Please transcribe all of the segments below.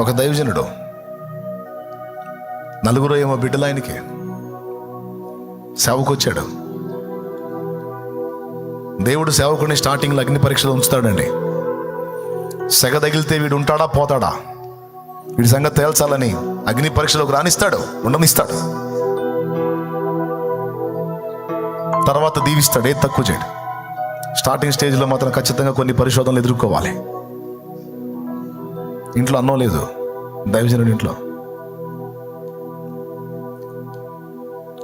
ఒక దైవజనుడు. నలుగురు ఏమో బిడ్డలు ఆయనకి సేవకొచ్చాడు. దేవుడు సేవకుని స్టార్టింగ్లో అగ్ని పరీక్షలు ఉంచుతాడండి. సెగ తగిలితే వీడు ఉంటాడా పోతాడా? వీడి సంగతి తేల్చాలని అగ్ని పరీక్షలోకి రానిస్తాడు ఉండనిస్తాడు. తర్వాత దీవిస్తాడు ఏ తక్కువ చేయడు. స్టార్టింగ్ స్టేజ్లో మాత్రం ఖచ్చితంగా కొన్ని పరిశోధనలు ఎదుర్కోవాలి. ఇంట్లో అన్నం లేదు. దైవజనుడి ఇంట్లో.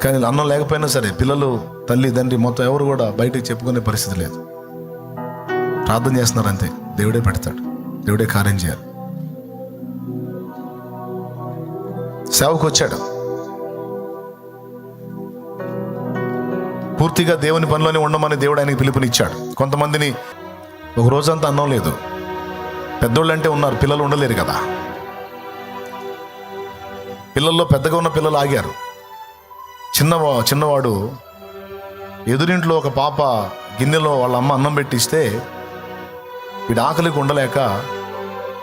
కానీ అన్నం లేకపోయినా సరే పిల్లలు తల్లి తండ్రి మొత్తం ఎవరు కూడా బయటకు చెప్పుకునే పరిస్థితి లేదు. ప్రార్థన చేస్తున్నారు అంతే దేవుడే పెడతాడు. దేవుడే కార్యం చేయాలి. సేవకు వచ్చాడు పూర్తిగా దేవుని పనిలోనే ఉండమని దేవుడు ఆయనకి పిలుపునిచ్చాడు. కొంతమందిని ఒక రోజంతా అన్నం లేదు. పెద్దోళ్ళు అంటే ఉన్నారు పిల్లలు ఉండలేరు కదా. పిల్లల్లో పెద్దగా ఉన్న పిల్లలు ఆగారు. చిన్నవా చిన్నవాడు ఎదురింట్లో ఒక పాప గిన్నెలో వాళ్ళ అమ్మ అన్నం పెట్టిస్తే వీడు ఆకలికి ఉండలేక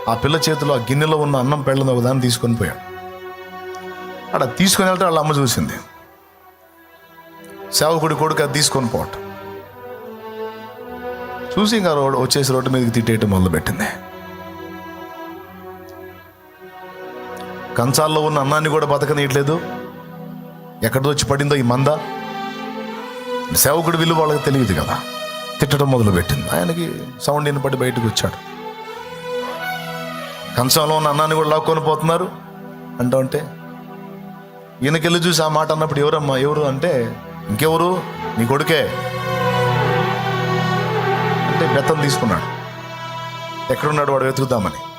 ఆ పిల్ల చేతిలో ఆ గిన్నెలో ఉన్న అన్నం పెళ్ళని ఒకదాన్ని తీసుకొని పోయాడు. అక్కడ తీసుకొని వెళ్తే వాళ్ళ అమ్మ చూసింది. సేవకుడి కొడుకు అది తీసుకొని పోవటం. చూసి ఇంకా రోడ్ వచ్చేసి రోడ్డు మీదకి తిట్టేయటం మొదలుపెట్టింది. కంచాల్లో ఉన్న అన్నాన్ని కూడా బతకనీయట్లేదు. ఎక్కడితో వచ్చి పడిందో ఈ మంద. సేవకుడి విలువ వాళ్ళకి తెలియదు కదా. తిట్టడం మొదలుపెట్టింది. ఆయనకి సౌండ్ వినపడి బయటకు వచ్చాడు. కంచంలో ఉన్న అన్నాన్ని కూడా లాక్కొని పోతున్నారు. అంటూ ఉంటే ఈయనకెళ్ళి చూసి ఆ మాట అన్నప్పుడు ఎవరమ్మా ఎవరు అంటే ఇంకెవరు? నీ కొడుకే. అంటే బెత్తం తీసుకున్నాడు. ఎక్కడున్నాడు వాడు వెతుకుదామని.